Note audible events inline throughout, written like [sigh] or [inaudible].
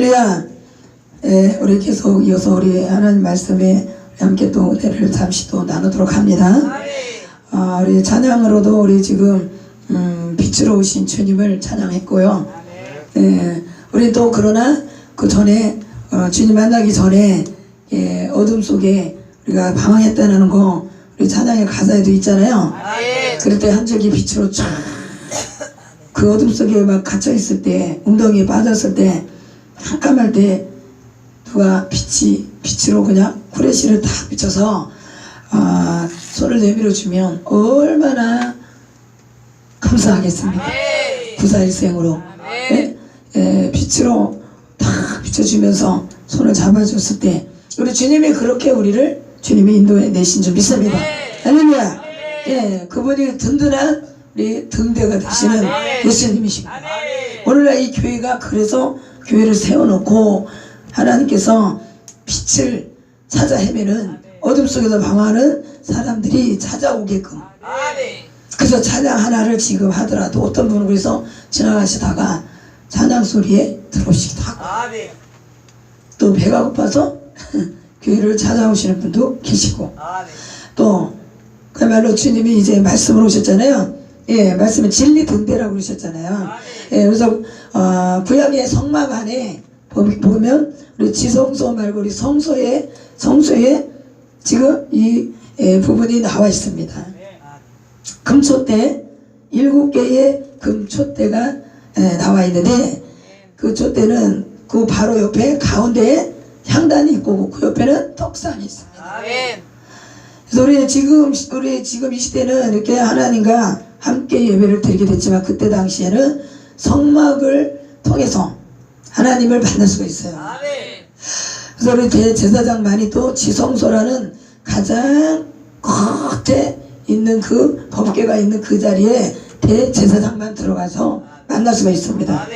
할렐루야. 예, 우리 계속 이어서 우리 하나님 말씀에 함께 또 은혜를 잠시 또 나누도록 합니다. 아, 우리 찬양으로도 우리 지금 음, 빛으로 오신 주님을 찬양했고요. 예, 우리 또 그러나 그 전에 어, 주님 만나기 전에 예, 어둠 속에 우리가 방황했다는 거 우리 찬양의 가사에도 있잖아요. 그럴 때 한 줄기 빛으로 쫙그 어둠 속에 막 갇혀 있을 때 웅덩이에 빠졌을 때 깜깜할 때 누가 빛이 빛으로 그냥 후레쉬를 딱 비춰서 아, 손을 내밀어 주면 얼마나 감사하겠습니까? 구사일생으로 예? 예, 빛으로 딱 비춰주면서 손을 잡아줬을 때 우리 주님이 그렇게 우리를 주님이 인도해 내신 줄 믿습니다. 할렐루야. 예, 그분이 든든한 우리 등대가 되시는 예수님이십니다. 오늘날 이 교회가 그래서 교회를 세워놓고 하나님께서 빛을 찾아 헤매는 어둠 속에서 방황하는 사람들이 찾아오게끔. 그래서 찬양 하나를 지금 하더라도 어떤 분은 그래서 지나가시다가 찬양 소리에 들어오시기도 하고. 또 배가 고파서 [laughs] 교회를 찾아오시는 분도 계시고. 또 그야말로 주님이 이제 말씀을 오셨잖아요. 예, 말씀은 진리 등대라고 그러셨잖아요. 예, 그래서 어, 구약의 성막 안에 보- 보면 우리 지성소 말고 우리 성소에 성소에 지금 이 예, 부분이 나와 있습니다. 금초대 일곱 개의 금초대가 에, 나와 있는데 그 촛대는 그 바로 옆에 가운데에 향단이 있고 그 옆에는 떡상이 있습니다. 그래서 우리 지금 우리 지금 이 시대는 이렇게 하나님과 함께 예배를 드리게 됐지만 그때 당시에는 성막을 통해서 하나님을 만날 수가 있어요. 그래서 우리 대제사장만이 또 지성소라는 가장 겉에 있는 그 법궤가 있는 그 자리에 대제사장만 들어가서 만날 수가 있습니다.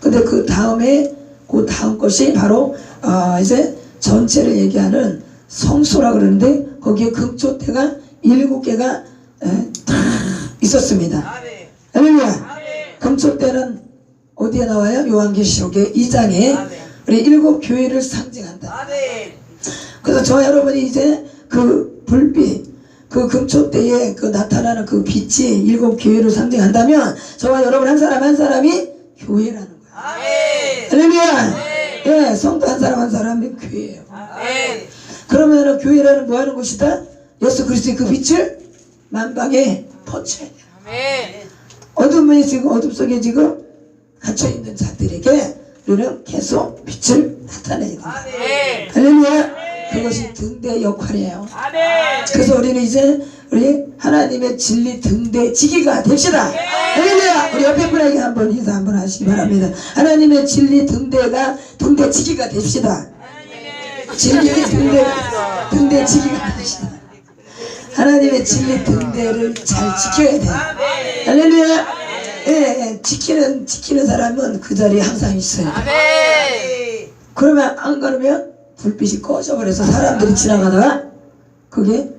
근데 그 다음에 그 다음 것이 바로 어 이제 전체를 얘기하는 성소라 그러는데 거기에 금초대가 일곱 개가 에, 다 있었습니다. 할렐루야. 금초대는 어디에 나와요? 요한계시록의 2장에 우리 일곱 교회를 상징한다. 그래서 저 여러분이 이제 그 불빛, 그 금초대에 그 나타나는 그 빛이 일곱 교회를 상징한다면 저와 여러분 한 사람 한 사람이 교회라는 거예요. 할렐루야. 예, 성도 한 사람 한 사람이 교회예요. 그러면은 교회라는 뭐 하는 곳이다? 예수 그리스도의 그 빛을 만방에 퍼쳐야 돼요. 어둠 문이 지금 어둠 속에 지금 갇혀 있는 자들에게 우리는 계속 빛을 나타내야 된다. 할렐루야. 그것이 등대 역할이에요. 그래서 우리는 이제 우리 하나님의 진리 등대 지기가 됩시다. 할렐루야. 우리 옆에 분에게 한번 인사 한번 하시기 바랍니다. 하나님의 진리 등대가 등대 지기가 됩시다. 진리 등대 등대 지기가 됩시다. 하나님의 진리 등대를 잘 지켜야 돼요. 할렐루야. 예, 예, 지키는 지키는 사람은 그 자리에 항상 있어요. 그러면 안 그러면 불빛이 꺼져버려서 사람들이 지나가다가 그게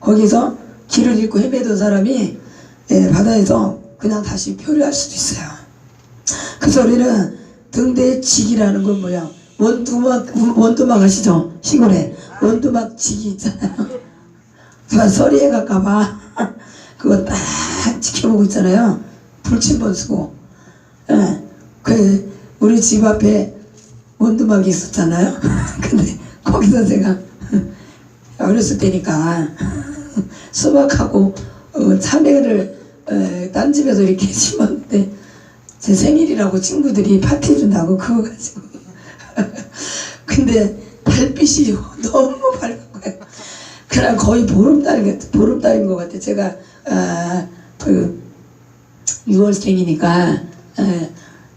거기서 길을 잃고 헤매던 사람이 예, 바다에서 그냥 다시 표류할 수도 있어요. 그래서 우리는 등대의 직이라는 건 뭐야? 원두막 원두막 아시죠? 시골에 원두막 직이 있잖아요. 누가 서리에 갈까봐 그거 딱 지켜보고 있잖아요. 불침번 쓰고. 예. 그 우리 집 앞에 원두막이 있었잖아요. [laughs] 근데 거기서 제가 [laughs] 어렸을 때니까 [laughs] 수박하고 어, 참외를 어, 딴 집에서 이렇게 심었는데 제 생일이라고 친구들이 파티 준다고 그거 가지고 근데 달빛이 너무. 그냥 거의 보름달 같 보름달인 것 같아. 제가 아, 그 6월생이니까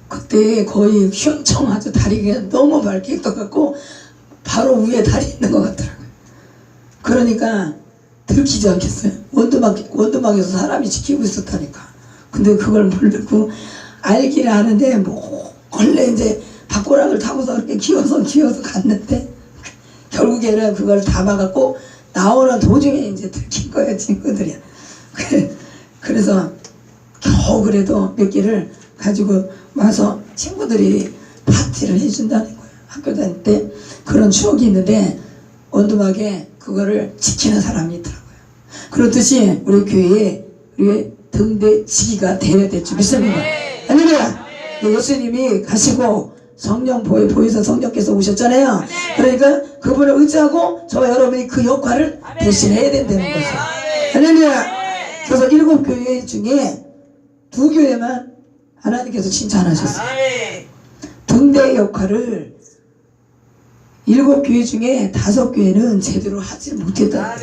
그때 거의 흉청 아주 다리가 너무 밝게 떠갖고 바로 위에 달이 있는 것 같더라고요. 그러니까 들키지 않겠어요. 원두막 원두막에서 사람이 지키고 있었다니까. 근데 그걸 모르고 알기는 아는데 뭐 원래 이제 박고락을 타고서 이렇게 기어서 기어서 갔는데 결국에는 그걸 다 막았고 나오는 도중에 이제 들킨 거예요 친구들이. 그래- 그래서 겨우 그래도 몇 개를 가지고 와서 친구들이 파티를 해준다는 거예요. 학교 다닐 때 그런 추억이 있는데 원두막에 그거를 지키는 사람이 있더라고요. 그렇듯이 우리 교회에 우리 등대 지기가 되어야 될줄 믿습니다. 할렐루야! 네, 예수님이 가시고 성령 보여 보여서 성령께서 오셨잖아요. 그러니까 그분을 의지하고 저와 여러분이 그 역할을 대신해야 된다는 거죠. 할렐루야! 그래서 일곱 교회 중에 두 교회만 하나님께서 칭찬하셨어요. 등대 역할을 일곱 교회 중에 다섯 교회는 제대로 하지 못했다.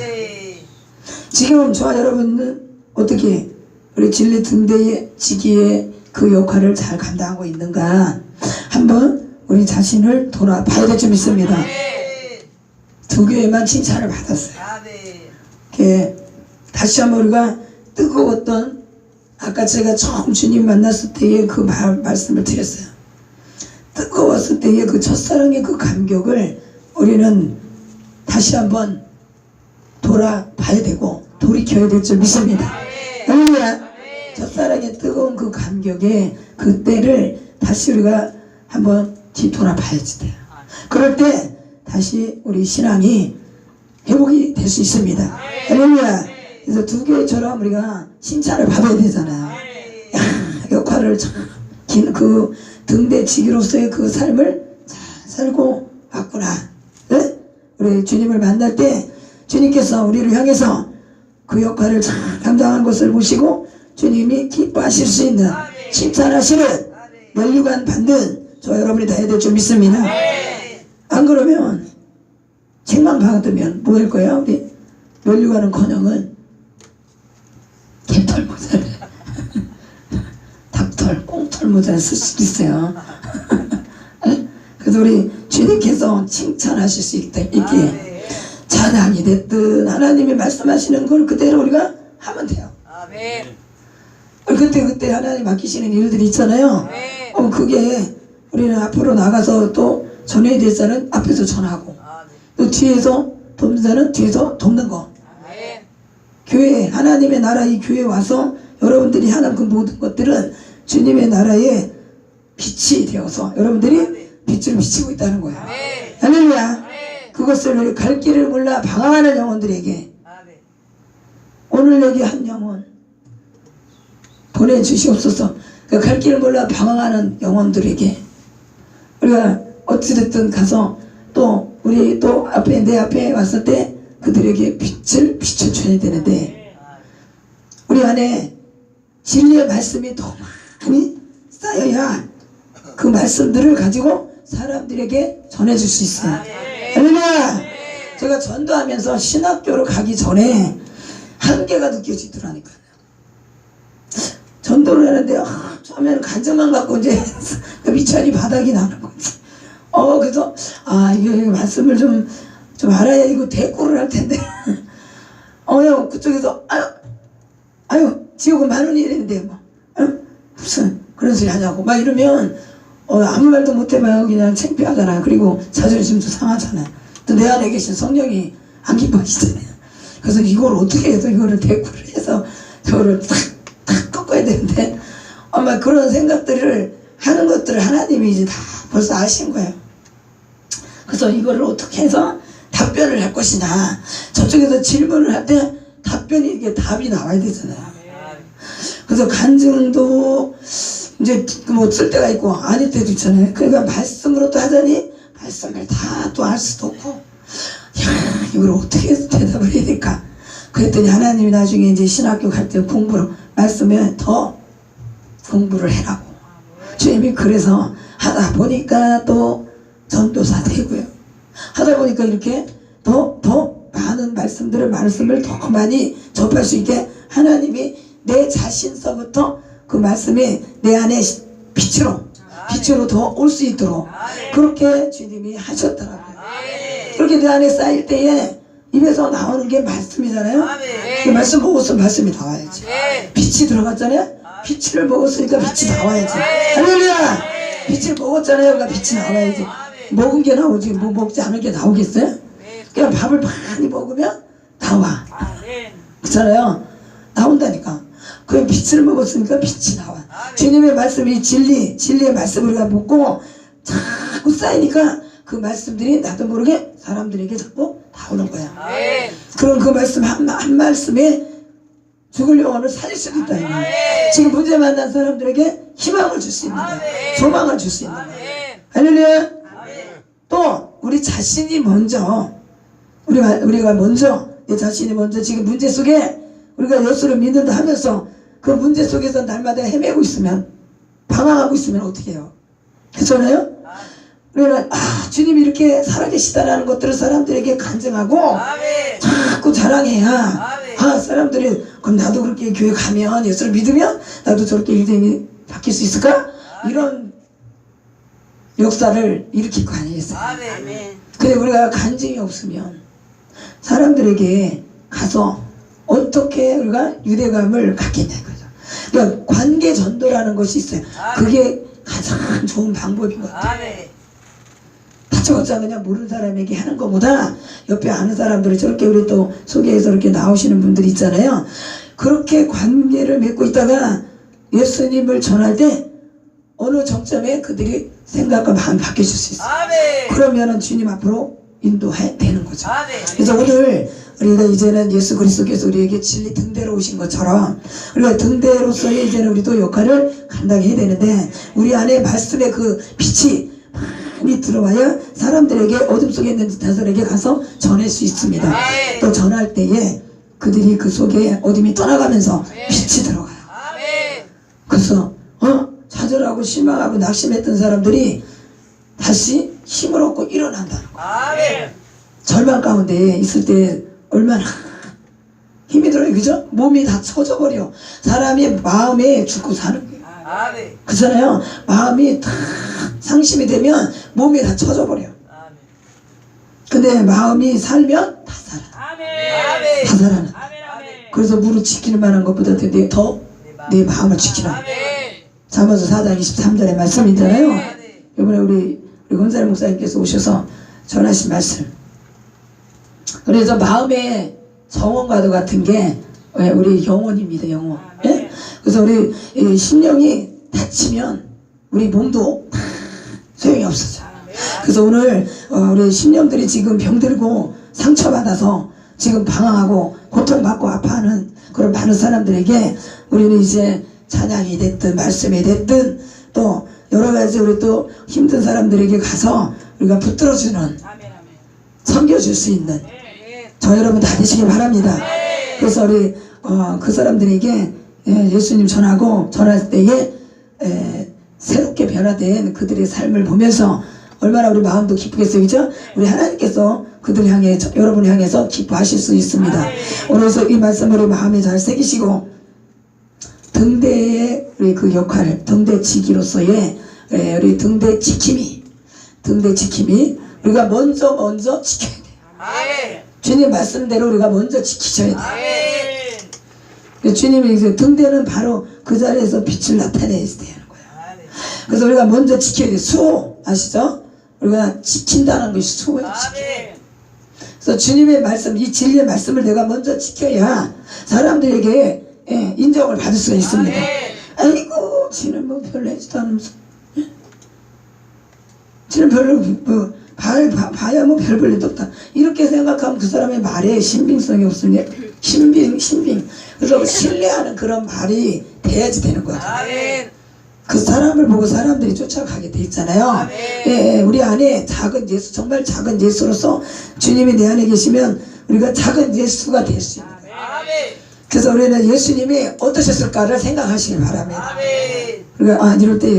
지금 저와 여러분은 어떻게 우리 진리 등대의 지기의 그 역할을 잘 감당하고 있는가 한번 우리 자신을 돌아봐야 될줄 믿습니다. 두 교회만 칭찬을 받았어요. 이렇게 다시 한번 우리가 뜨거웠던 아까 제가 처음 주님 만났을 때의 그 말, 말씀을 드렸어요. 뜨거웠을 때의 그 첫사랑의 그 감격을 우리는 다시 한번 돌아봐야 되고 돌이켜야 될 줄 믿습니다. 할렐루야. 첫사랑의 뜨거운 그 감격에 그때를 다시 우리가 한번 뒤돌아봐야지 돼요. 그럴 때 다시 우리 신앙이 회복이 될 수 있습니다. 할렐루야. 그래서 두 개처럼 우리가 칭찬을 받아야 되잖아요. 야, 역할을 참, 긴, 그 등대치기로서의 그 삶을 잘 살고 왔구나. 네? 우리 주님을 만날 때 주님께서 우리를 향해서 그 역할을 잘 감당한 것을 보시고 주님이 기뻐하실 수 있는 칭찬하시는 면류관 받는 저 여러분이 다 해야 될 줄 믿습니다. 안 그러면 책만 받으면 뭐할 거야? 우리 면류관은 커녕은 개털 모자를 [laughs] 닭털, 꽁털 모자를 쓸 수도 있어요. [laughs] 그래서 우리 주님께서 칭찬하실 수 있다, 있기에 찬양이 됐든 하나님이 말씀하시는 걸 그대로 우리가 하면 돼요. 그때 그때 하나님 맡기시는 일들이 있잖아요. 어 그게 우리는 앞으로 나가서 또 전해야 될 자는 앞에서 전하고 또 뒤에서 돕는 자는 뒤에서 돕는 거. 교회 하나님의 나라 이 교회 와서 여러분들이 하는 그 모든 것들은 주님의 나라의 빛이 되어서 여러분들이 빛을 비치고 있다는 거예요. 할렐루야. 그것을 갈 길을 몰라 방황하는 영혼들에게 오늘 여기 한 영혼 보내주시옵소서. 그 갈 길을 몰라 방황하는 영혼들에게 우리가 어찌됐든 가서 또 우리 또 앞에 내 앞에 왔을 때 그들에게 빛을 비춰줘야 되는데 우리 안에 진리의 말씀이 더 많이 쌓여야 그 말씀들을 가지고 사람들에게 전해줄 수 있어요. 할렐루야! 제가 전도하면서 신학교로 가기 전에 한계가 느껴지더라니까요. 전도를 하는데 아, 처음에는 간증만 갖고 이제 그 [laughs] 미천이 바닥이 나는 거지. 어 그래서 아 이거, 이거 말씀을 좀좀 알아야 이거 대꾸를 할 텐데. [laughs] 어형 그쪽에서 아유 아유 지옥은 만 원이 이랬는데 뭐 어? 무슨 그런 소리 하냐고 막 이러면 어, 아무 말도 못해봐요 그냥 창피하잖아요. 그리고 자존심도 상하잖아요. 또 내 안에 계신 성령이 안 기뻐하시잖아요. 그래서 이걸 어떻게 해서 이거를 대꾸를 해서 저거를 탁, 탁 꺾어야 되는데 아마 그런 생각들을 하는 것들을 하나님이 이제 다 벌써 아신 거예요. 그래서 이거를 어떻게 해서 답변을 할 것이냐. 저쪽에서 질문을 할 때 답변이 이게 답이 나와야 되잖아요. 그래서 간증도 이제 뭐 쓸 때가 있고 아닐 때도 있잖아요. 그러니까 말씀으로 또 하자니 말씀을 다 또 할 수도 없고 야 이걸 어떻게 해서 대답을 해야 될까? 그랬더니 하나님이 나중에 이제 신학교 갈 때 공부를 말씀에 더 공부를 해라고 주님이 그래서 하다 보니까 또 전도사 되고요. 하다 보니까 이렇게 더, 더 많은 말씀들을, 말씀을 더 많이 접할 수 있게 하나님이 내 자신서부터 그 말씀이 내 안에 시- 빛으로, 빛으로 더 올 수 있도록 그렇게 주님이 하셨더라고요. 그렇게 내 안에 쌓일 때에 입에서 나오는 게 말씀이잖아요. 그 말씀 먹었으면 말씀이 나와야지. 빛이 들어갔잖아요. 빛을 먹었으니까 빛이 나와야지. 할렐루야! 빛을 먹었잖아요. 그러니까 빛이 나와야지. 먹은 게 나오지. 뭐 먹지 않은 게 나오겠어요? 그냥 밥을 많이 먹으면 나와. 그렇잖아요. 나온다니까. 그 빛을 먹었으니까 빛이 나와. 주님의 말씀이 진리, 진리의 말씀을 우리가 묻고 자꾸 쌓이니까 그 말씀들이 나도 모르게 사람들에게 자꾸 다 오는 거야. 아멘. 그럼 그 말씀 한, 한 말씀에 죽을 영혼을 살릴 수도 있다. 이 말이야. 지금 문제 만난 사람들에게 희망을 줄 수 있는 거야. 소망을 줄 수 있는 거야. 할렐루야. 또 우리 자신이 먼저 우리가 우리가 먼저 내 자신이 먼저 지금 문제 속에 우리가 예수를 믿는다 하면서 그 문제 속에서 날마다 헤매고 있으면 방황하고 있으면 어떻게 해요? 그렇잖아요? 우리는 아 주님이 이렇게 살아계시다라는 것들을 사람들에게 간증하고 아멘. 자꾸 자랑해야 아멘. 아 사람들이 그럼 나도 그렇게 교회 가면 예수를 믿으면 나도 저렇게 인생이 바뀔 수 있을까? 이런 역사를 일으킬 거 아니겠어요? 아멘. 근데 우리가 간증이 없으면 사람들에게 가서 어떻게 우리가 유대감을 갖겠냐 이거죠. 그러니까 관계 전도라는 것이 있어요. 그게 가장 좋은 방법인 것 같아요. 아멘. 다쳐봤자 그냥 모르는 사람에게 하는 것보다 옆에 아는 사람들이 저렇게 우리 또 소개해서 이렇게 나오시는 분들이 있잖아요. 그렇게 관계를 맺고 있다가 예수님을 전할 때 어느 정점에 그들이 생각과 마음이 바뀌어질 수 있어요. 아멘. 그러면은 주님 앞으로 인도해 되는 거죠. 아멘. 그래서 오늘 우리가 이제는 예수 그리스도께서 우리에게 진리 등대로 오신 것처럼 우리가 등대로서의 이제는 우리도 역할을 감당해야 되는데 우리 안에 말씀의 그 빛이 많이 들어와야 사람들에게 어둠 속에 있는 자들에게 가서 전할 수 있습니다. 또 전할 때에 그들이 그 속에 어둠이 떠나가면서 빛이 들어가요. 아멘. 그래서 어 좌절하고 실망하고 낙심했던 사람들이 다시 힘을 얻고 일어난다는 거. 아멘. 절망 가운데 있을 때 얼마나 [laughs] 힘이 들어요, 그죠? 몸이 다 처져버려. 사람이 마음에 죽고 사는 거예요. 아멘. 그렇잖아요. 마음이 다 상심이 되면 몸이 다 처져버려. 아멘. 근데 마음이 살면 다 살아. 다 살아나. 그래서 무릎 지키는 만한 것보다 더내 마음을 지키라. 자마서 4장 23절의 말씀이잖아요. 아멘. 이번에 우리 우리 권사님 목사님께서 오셔서 전하신 말씀. 그래서 마음의 정원과도 같은 게 예, 우리 영혼입니다, 영혼. 예? 그래서 우리 이 심령이 다치면 우리 몸도 다 소용이 없어져. 그래서 오늘 어, 우리 심령들이 지금 병들고 상처받아서 지금 방황하고 고통받고 아파하는 그런 많은 사람들에게 우리는 이제 찬양이 됐든 말씀이 됐든 또 여러 가지 우리 또 힘든 사람들에게 가서 우리가 붙들어주는. 섬겨줄 수 있는 예. 저 여러분 다 되시길 바랍니다. 그래서 우리 어, 그 사람들에게 예, 예수님 전하고 전할 때에 에, 새롭게 변화된 그들의 삶을 보면서 얼마나 우리 마음도 기쁘겠어요, 그죠? 우리 하나님께서 그들 향해 저- 여러분 향해서 기뻐하실 수 있습니다. 오늘서 이 우리 마음에 잘 새기시고 등대의 우리 그 역할, 등대 지기로서의 에, 우리 등대 지킴이, 등대 지킴이 우리가 먼저 먼저 지켜야 돼요. 아멘. 주님 말씀대로 우리가 먼저 지키셔야 돼요. 아멘. 그 주님이 등대는 바로 그 자리에서 빛을 나타내야 거예요. 그래서 우리가 먼저 지켜야 돼요. 수호 아시죠? 우리가 지킨다는 것이 수호예요. 아멘. 그래서 주님의 말씀, 이 진리의 말씀을 내가 먼저 지켜야 사람들에게 예, 인정을 받을 수가 있습니다. 아이고, 지는 뭐 별로 하지도 않으면서. 예? 지는 별로, 뭐, 봐, 봐, 봐야 뭐 별 볼 일도 없다. 이렇게 생각하면 그 사람의 말에 신빙성이 없으니, 신빙, 신빙. 그래서 신뢰하는 그런 말이 돼야지 되는 거죠. 아멘. 그 사람을 보고 사람들이 쫓아가게 돼 있잖아요. 아멘. 예, 예, 우리 안에 작은 예수, 정말 작은 예수로서 주님이 내 안에 계시면 우리가 작은 예수가 될 수 있는 거예요. 그래서 우리는 예수님이 어떠셨을까를 생각하시길 바랍니다. 우리가 아 이럴 때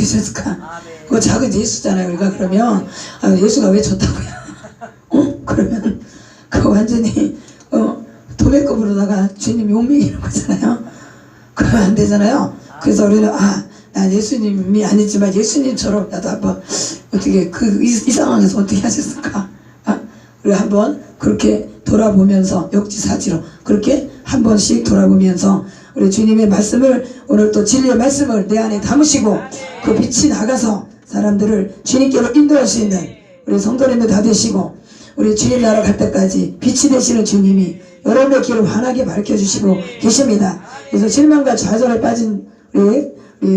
하셨을까? 아멘. 그거 작은 예수잖아요. 우리가 그러면 아, 예수가 왜 좋다고요? 어? 그러면 그거 완전히 어, 도매급으로다가 주님이 용맹이는 거잖아요. 그러면 안 되잖아요. 그래서 우리는 아, 난 예수님이 아니지만 예수님처럼 나도 한번 어떻게 그 이 상황에서 어떻게 하셨을까? 아, 우리 한번 그렇게 돌아보면서 역지사지로 그렇게 한 번씩 돌아보면서 우리 주님의 말씀을 오늘 또 진리의 말씀을 내 안에 담으시고 그 빛이 나가서 사람들을 주님께로 인도할 수 있는 우리 성도님들 다 되시고 우리 주님 나라 갈 때까지 빛이 되시는 주님이 여러분의 길을 환하게 밝혀 주시고 계십니다. 그래서 실망과 좌절에 빠진 우리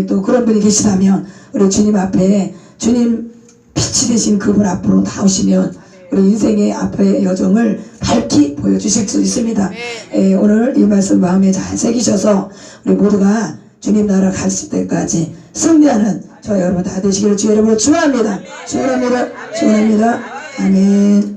또 그런 분이 계시다면 우리 주님 앞에 주님 빛이 되신 그분 앞으로 나오시면 우리 인생의 앞의 여정을 밝히 보여주실 수 있습니다. 예, 오늘 이 말씀 마음에 잘 새기셔서 우리 모두가 주님 나라 갔을 때까지 승리하는 저 여러분 다 되시기를 주 여러분으로 축원합니다. 축원합니다. 축원합니다. 아멘.